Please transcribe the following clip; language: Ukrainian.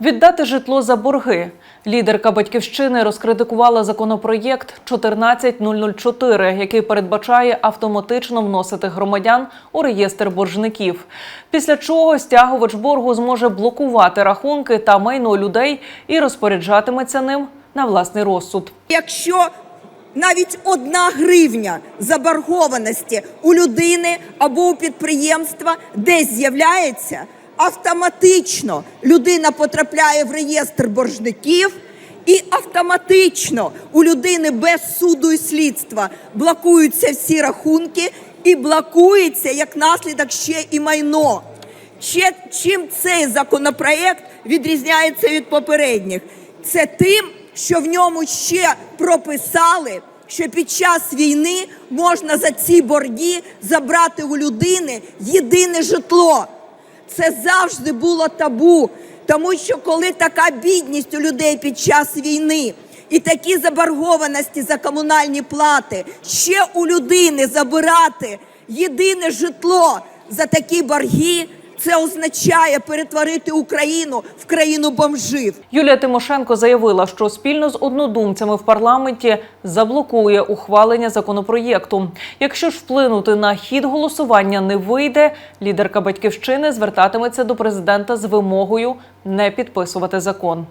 Віддати житло за борги. Лідерка батьківщини розкритикувала законопроєкт 14004, який передбачає автоматично вносити громадян у реєстр боржників. Після чого стягувач боргу зможе блокувати рахунки та майно людей і розпоряджатиметься ним на власний розсуд. Якщо навіть одна гривня заборгованості у людини або у підприємства десь з'являється, автоматично людина потрапляє в реєстр боржників. І автоматично у людини без суду і слідства блокуються всі рахунки, і блокується як наслідок ще і майно. Чим цей законопроект відрізняється від попередніх? Це тим, що в ньому ще прописали, що під час війни можна за ці борги забрати у людини єдине житло. Це завжди було табу, тому що коли така бідність у людей під час війни і такі заборгованості за комунальні плати, ще у людини забирати єдине житло за такі борги, це означає перетворити Україну в країну бомжів. Юлія Тимошенко заявила, що спільно з однодумцями в парламенті заблокує ухвалення законопроєкту. Якщо ж вплинути на хід голосування не вийде, лідерка батьківщини звертатиметься до президента з вимогою не підписувати закон.